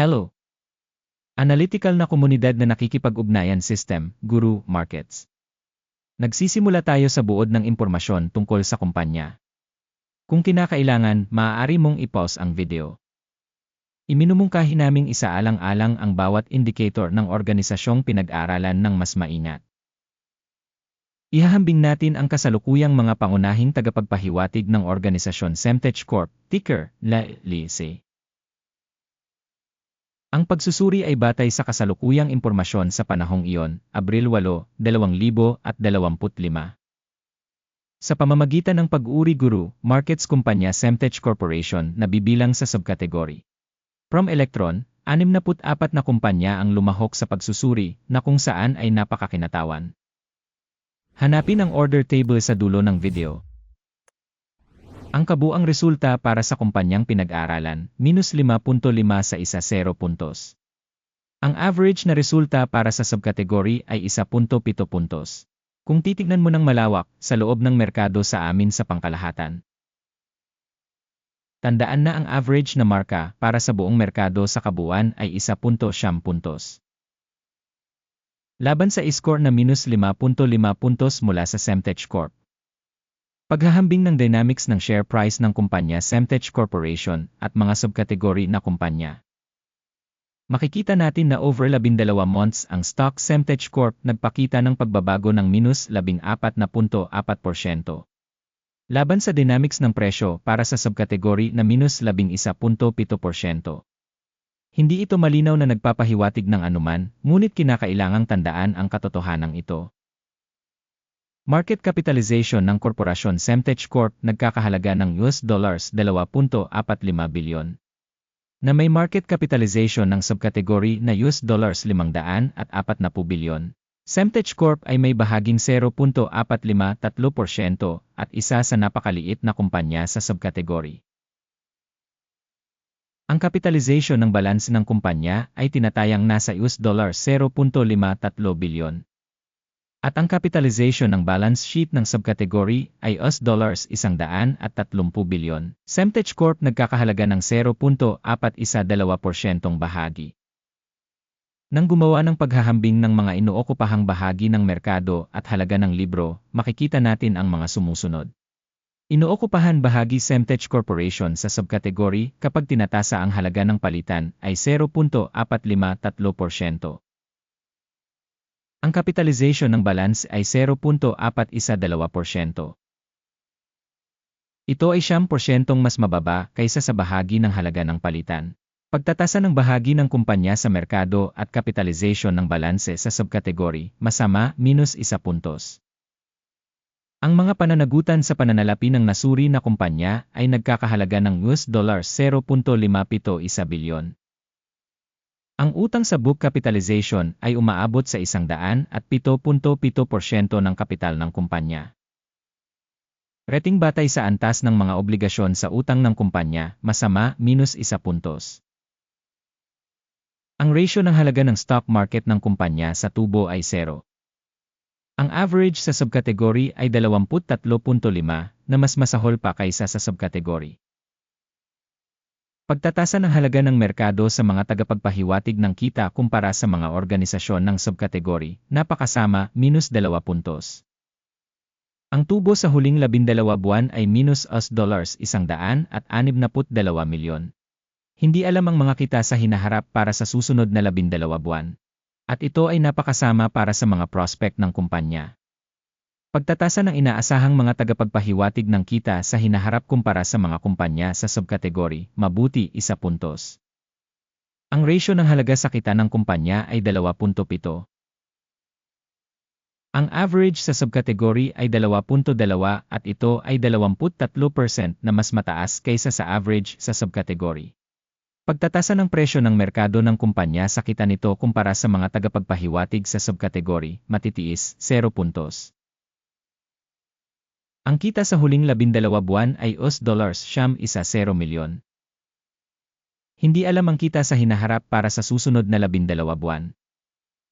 Hello! Analytical na komunidad na nakikipag-ugnayan system, Guru Markets. Nagsisimula tayo sa buod ng impormasyon tungkol sa kumpanya. Kung kinakailangan, maaari mong i-pause ang video. Iminumungkahi naming isaalang-alang ang bawat indicator ng organisasyong pinag-aralan ng mas maingat. Ihahambing natin ang kasalukuyang mga pangunahing tagapagpahiwatig ng organisasyon Semtech Corp, ticker, LIC. Ang pagsusuri ay batay sa kasalukuyang impormasyon sa panahong iyon, Abril 8, 2025. Sa pamamagitan ng pag-uri guru, markets kumpanya Semtech Corporation na bibilang sa subkategory. From Electron, 64 na kumpanya ang lumahok sa pagsusuri na kung saan ay napakakinatawan. Hanapin ang order table sa dulo ng video. Ang kabuang resulta para sa kumpanyang pinag-aralan, minus 5.5 sa isa 0 puntos. Ang average na resulta para sa subkategory ay 1.7 puntos. Kung titignan mo ng malawak sa loob ng merkado sa amin sa pangkalahatan. Tandaan na ang average na marka para sa buong merkado sa kabuuan ay 1.7 puntos. Laban sa score na minus 5.5 puntos mula sa Semtech Corp. Paghahambing ng dynamics ng share price ng kumpanya Semtech Corporation at mga subkategory na kumpanya. Makikita natin na over 12 months ang stock Semtech Corp nagpakita ng pagbabago ng minus 14.4%. Laban sa dynamics ng presyo para sa subkategory na minus 11.7%. Hindi ito malinaw na nagpapahiwatig ng anuman, ngunit kinakailangang tandaan ang katotohanan ito. Market capitalization ng korporasyon Semtech Corp nagkakahalaga ng US dollars 2.45 bilyon. Na may market capitalization ng subkategory na US dollars 540 bilyon. Semtech Corp ay may bahaging 0.453% at isa sa napakaliit na kumpanya sa subkategory. Ang capitalization ng balance ng kumpanya ay tinatayang nasa US dollar 0.53 bilyon. At ang capitalization ng balance sheet ng subcategory ay US dollars 130 bilyon. Semtech Corp nagkakahalaga ng 0.412% bahagi. Nang gumawa ng paghahambing ng mga inookupahang bahagi ng merkado at halaga ng libro, makikita natin ang mga sumusunod. Inookupahan bahagi Semtech Corporation sa subkategory kapag tinatasa ang halaga ng palitan ay 0.453%. Ang capitalization ng balance ay 0.412%. Ito ay 10% mas mababa kaysa sa bahagi ng halaga ng palitan. Pagtatasa ng bahagi ng kumpanya sa merkado at capitalization ng balanse sa subkategory, masama, minus 1 puntos. Ang mga pananagutan sa pananalapi ng nasuri na kumpanya ay nagkakahalaga ng US dollars 0.571 bilyon. Ang utang sa book capitalization ay umaabot sa 107.7% ng kapital ng kumpanya. Rating batay sa antas ng mga obligasyon sa utang ng kumpanya, masama, minus 1 puntos. Ang ratio ng halaga ng stock market ng kumpanya sa tubo ay 0. Ang average sa subkategory ay 23.5 na mas masahol pa kaysa sa subkategory. Pagtatasa ng halaga ng merkado sa mga tagapagpahiwatig ng kita kumpara sa mga organisasyon ng subkategory, napakasama, minus 2 puntos. Ang tubo sa huling 12 buwan ay minus US dollars 162 milyon. Hindi alam ang mga kita sa hinaharap para sa susunod na 12 buwan. At ito ay napakasama para sa mga prospect ng kumpanya. Pagtatasa ng inaasahang mga tagapagpahiwatig ng kita sa hinaharap kumpara sa mga kumpanya sa subkategory, mabuti isa puntos. Ang ratio ng halaga sa kita ng kumpanya ay 2.7. Ang average sa subkategory ay 2.2 at ito ay 23% na mas mataas kaysa sa average sa subkategory. Pagtatasa ng presyo ng merkado ng kumpanya sa kita nito kumpara sa mga tagapagpahiwatig sa subkategory, matitiis, 0 puntos. Ang kita sa huling 12 buwan ay US dollars siyam isa 0 milyon. Hindi alam ang kita sa hinaharap para sa susunod na 12 buwan.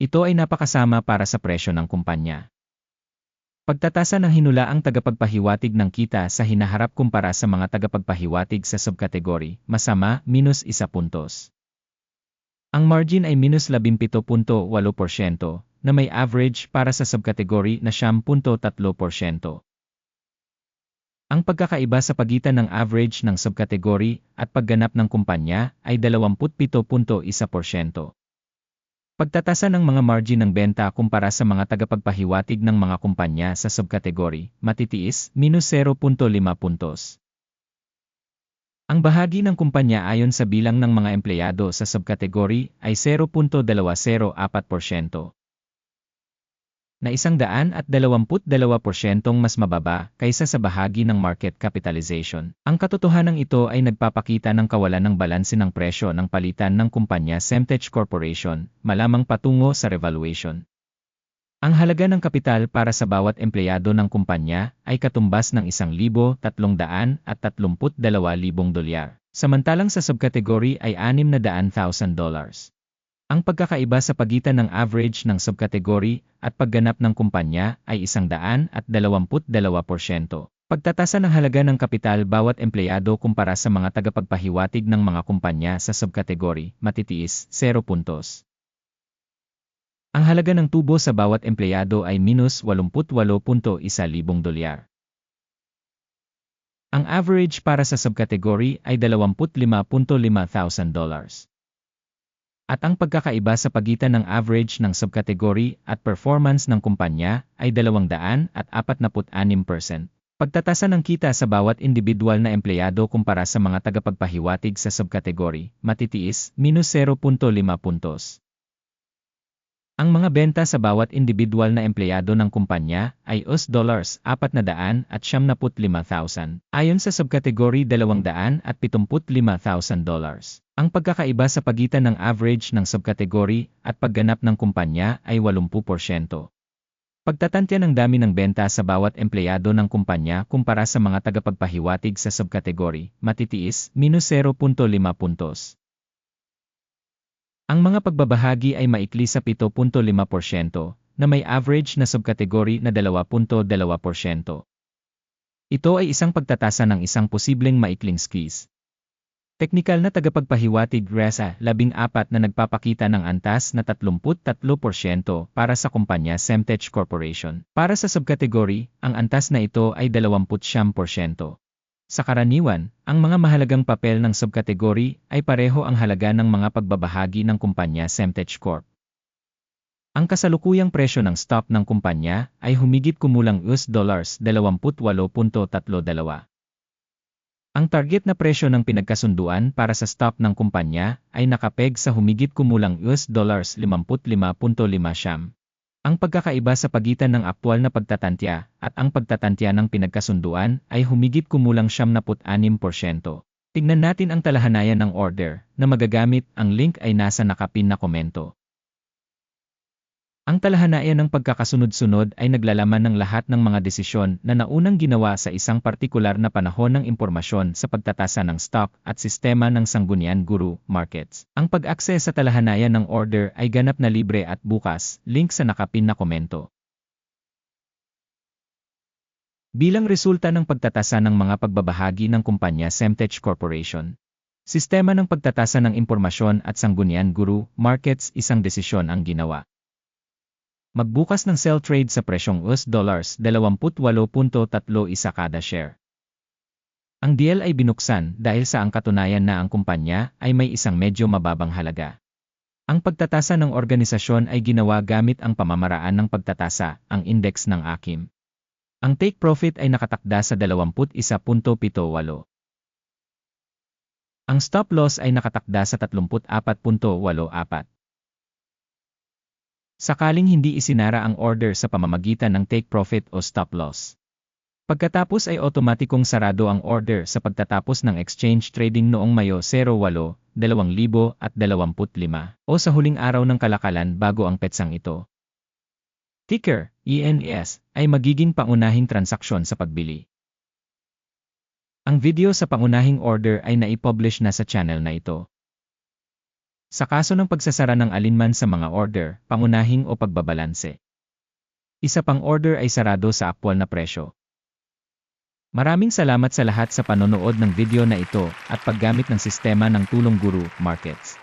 Ito ay napakasama para sa presyo ng kumpanya. Pagtatasa ng hinulaang tagapagpahiwatig ng kita sa hinaharap kumpara sa mga tagapagpahiwatig sa subkategory, masama, minus isa puntos. Ang margin ay minus 17.8% na may average para sa subkategory na 10.3%. Ang pagkakaiba sa pagitan ng average ng subkategory at pagganap ng kumpanya ay 27.1%. Pagtatasa ng mga margin ng benta kumpara sa mga tagapagpahiwatig ng mga kumpanya sa subkategory, matitiis, minus 0.5 puntos. Ang bahagi ng kumpanya ayon sa bilang ng mga empleyado sa subkategory ay 0.204%. Na isang daan at 22% mas mababa kaysa sa bahagi ng market capitalization. Ang katotohanan ito ay nagpapakita ng kawalan ng balanse ng presyo ng palitan ng kumpanya Semtech Corporation, malamang patungo sa revaluation. Ang halaga ng kapital para sa bawat empleyado ng kumpanya ay katumbas ng 1,332,000 dolyar. Samantalang sa subkategory ay 600,000 dollars. Ang pagkakaiba sa pagitan ng average ng subkategory at pagganap ng kumpanya ay 122%. Pagtatasa ng halaga ng kapital bawat empleyado kumpara sa mga tagapagpahiwatig ng mga kumpanya sa subkategory, matitiis, 0 puntos. Ang halaga ng tubo sa bawat empleyado ay minus 88.1 libong dolyar. Ang average para sa subkategory ay 25.5 thousand dollars. At ang pagkakaiba sa pagitan ng average ng subkategory at performance ng kumpanya ay 246%. Pagtatasa ng kita sa bawat individual na empleyado kumpara sa mga tagapagpahiwatig sa subkategory, matitiis, minus 0.5 puntos. Ang mga benta sa bawat individual na empleyado ng kumpanya ay US dollars 400 at 75,000, ayon sa subkategory 275,000 dollars. Ang pagkakaiba sa pagitan ng average ng subkategory at pagganap ng kumpanya ay 80%. Pagtatantya ng dami ng benta sa bawat empleyado ng kumpanya kumpara sa mga tagapagpahiwatig sa subkategory, matitiis, minus 0.5 puntos. Ang mga pagbabahagi ay maikli sa 7.5% na may average na subkategory na 2.2%. Ito ay isang pagtatasa ng isang posibleng maikling squeeze. Teknikal na tagapagpahiwatig RESA 14 na nagpapakita ng antas na 33% para sa kumpanya Semtech Corporation. Para sa subkategory, ang antas na ito ay 20%. Sa karaniwan, ang mga mahalagang papel ng subkategory ay pareho ang halaga ng mga pagbabahagi ng kumpanya Semtech Corp. Ang kasalukuyang presyo ng stock ng kumpanya ay humigit kumulang US dollars 28.32. Ang target na presyo ng pinagkasunduan para sa stock ng kumpanya ay nakapeg sa humigit kumulang US dollars 55.5 siyam. Ang pagkakaiba sa pagitan ng aktwal na pagtatantya at ang pagtatantya ng pinagkasunduan ay humigit kumulang 76%. Tignan natin ang talahanayan ng order na magagamit ang link ay nasa nakapin na komento. Ang talahanayan ng pagkakasunod-sunod ay naglalaman ng lahat ng mga desisyon na naunang ginawa sa isang partikular na panahon ng impormasyon sa pagtatasa ng stock at sistema ng Sanggunian Guru Markets. Ang pag-access sa talahanayan ng order ay ganap na libre at bukas, link sa nakapin na komento. Bilang resulta ng pagtatasa ng mga pagbabahagi ng kumpanya Semtech Corporation, Sistema ng pagtatasa ng impormasyon at Sanggunian Guru Markets isang desisyon ang ginawa. Magbukas ng sell trade sa presyong US dollars 28.31 kada share. Ang deal ay binuksan dahil sa ang katunayan na ang kumpanya ay may isang medyo mababang halaga. Ang pagtatasa ng organisasyon ay ginawa gamit ang pamamaraan ng pagtatasa, ang index ng AKIM. Ang take profit ay nakatakda sa 21.78. Ang stop loss ay nakatakda sa 34.84. Sakaling hindi isinara ang order sa pamamagitan ng take profit o stop loss. Pagkatapos ay otomatikong sarado ang order sa pagtatapos ng exchange trading noong Mayo 08, 2025 o sa huling araw ng kalakalan bago ang petsang ito. Ticker, ENS, ay magiging pangunahing transaksyon sa pagbili. Ang video sa pangunahing order ay naipublish na sa channel na ito. Sa kaso ng pagsasara ng alinman sa mga order, pangunahing o pagbabalanse. Isa pang order ay sarado sa aktwal na presyo. Maraming salamat sa lahat sa panonood ng video na ito at paggamit ng sistema ng Tulong Guru Markets.